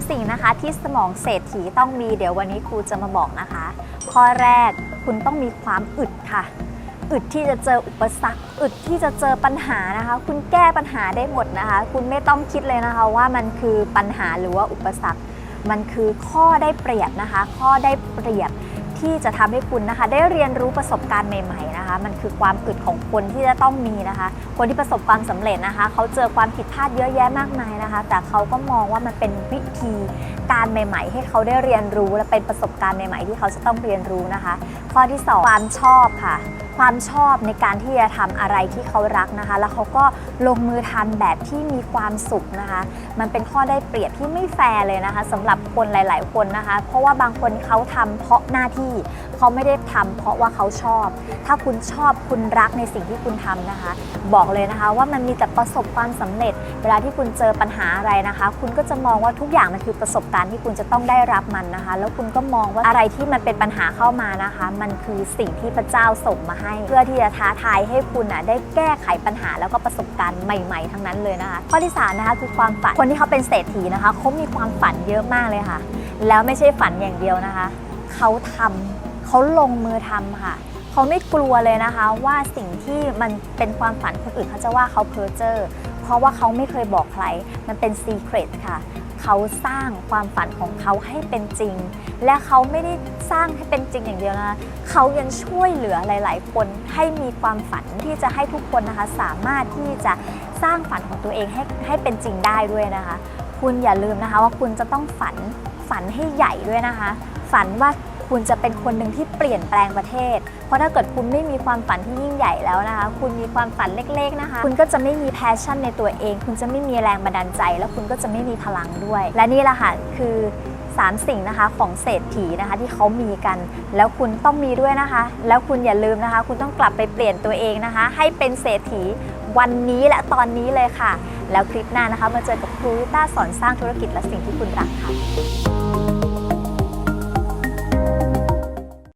3 สิ่งนะคะ ที่สมองเศรษฐีต้องมีเดี๋ยววันนี้ครูจะมาบอกนะคะ ข้อแรกคุณต้องมีความอึดค่ะ อึดที่จะเจออุปสรรค อึดที่จะเจอปัญหานะคะ คุณแก้ปัญหาได้หมดนะคะ คุณไม่ต้องคิดเลยนะคะ ว่ามันคือปัญหาหรือว่าอุปสรรค มันคือข้อได้เปรียบนะคะ ข้อได้เปรียบที่จะทำให้คุณนะคะ ได้เรียนรู้ประสบการณ์ใหม่ๆนะคะ มันคือความอึดของคนที่จะต้องมีนะคะ คนที่ประสบความสำเร็จนะคะ เขาเจอความผิดพลาดเยอะแยะมากมายนะคะ แต่เขาก็มองว่ามันเป็นวิธีการใหม่ ๆ ให้เขาได้เรียนรู้และเป็นประสบการณ์ใหม่ ๆ ที่เขาจะต้องเรียนรู้นะคะ ข้อที่สองความชอบค่ะความชอบในการที่จะทำอะไรที่เขารักนะคะ แล้วเขาก็ลงมือทำแบบที่มีความสุขนะคะ มันเป็นข้อได้เปรียบที่ไม่แฟร์เลยนะคะสำหรับคนหลาย ๆ คนนะคะ เพราะว่าบางคนเขาทำเพราะหน้าที่ เขาไม่ได้ทำเพราะว่าเขาชอบ ถ้าคุณชอบคุณรักในสิ่งที่คุณทำนะคะ บอกเลยนะคะว่ามันมีแต่ประสบความสำเร็จ เวลาที่คุณเจอปัญหาอะไรนะคะ คุณก็จะมองว่าทุกอย่างมันคือประสบการณ์ที่คุณจะต้องได้รับมันนะคะ แล้วคุณก็มองว่าอะไรที่มันเป็นปัญหาเข้ามานะคะ มันคือสิ่งที่พระเจ้าส่งมาให้ เพื่อที่จะท้าทายให้คุณน่ะได้แก้ไขปัญหาแล้วก็ประสบการณ์ใหม่ ๆ ทั้งนั้นเลยนะคะข้อที่สามนะคะคือความฝันคนที่เขาเป็นเศรษฐีนะคะเขามีความฝันเยอะมากเลยค่ะ แล้วไม่ใช่ฝันอย่างเดียวนะคะ เขาทำเขาลงมือทำค่ะ เขาไม่กลัวเลยนะคะ ว่าสิ่งที่มันเป็นความฝันคนอื่นเขาจะว่าเขาเพ้อเจ้อเพราะว่าเขาไม่เคยบอกใคร มันเป็นซีเครตค่ะเขาสร้างความฝันของเขาให้เป็นจริง และเขาไม่ได้สร้างให้เป็นจริงอย่างเดียวนะคะเขายังช่วยเหลือหลาย ๆ คนให้มีความฝันที่จะให้ทุกคนนะคะ สามารถที่จะสร้างฝันของตัวเองให้ให้เป็นจริงได้ด้วยนะคะ คุณอย่าลืมนะคะว่าคุณจะต้องฝันฝันให้ใหญ่ด้วยนะคะ ฝันว่าคุณจะเป็นคนหนึ่งที่เปลี่ยนแปลงประเทศ เพราะถ้าเกิดคุณไม่มีความฝันที่ยิ่งใหญ่แล้วนะคะ คุณมีความฝันเล็กๆนะคะ คุณก็จะไม่มีแพชชั่นในตัวเอง คุณจะไม่มีแรงบันดาลใจ แล้วคุณก็จะไม่มีพลังด้วย และนี่แหละค่ะคือ 3 สิ่งนะคะของเศรษฐีนะคะที่เขามีกัน แล้วคุณต้องมีด้วยนะคะ แล้วคุณอย่าลืมนะคะ คุณต้องกลับไปเปลี่ยนตัวเองนะคะ ให้เป็นเศรษฐีวันนี้และตอนนี้เลยค่ะ แล้วคลิปหน้านะคะมาเจอกับครูริต้าสอนสร้างธุรกิจและสิ่งที่คุณรักค่ะ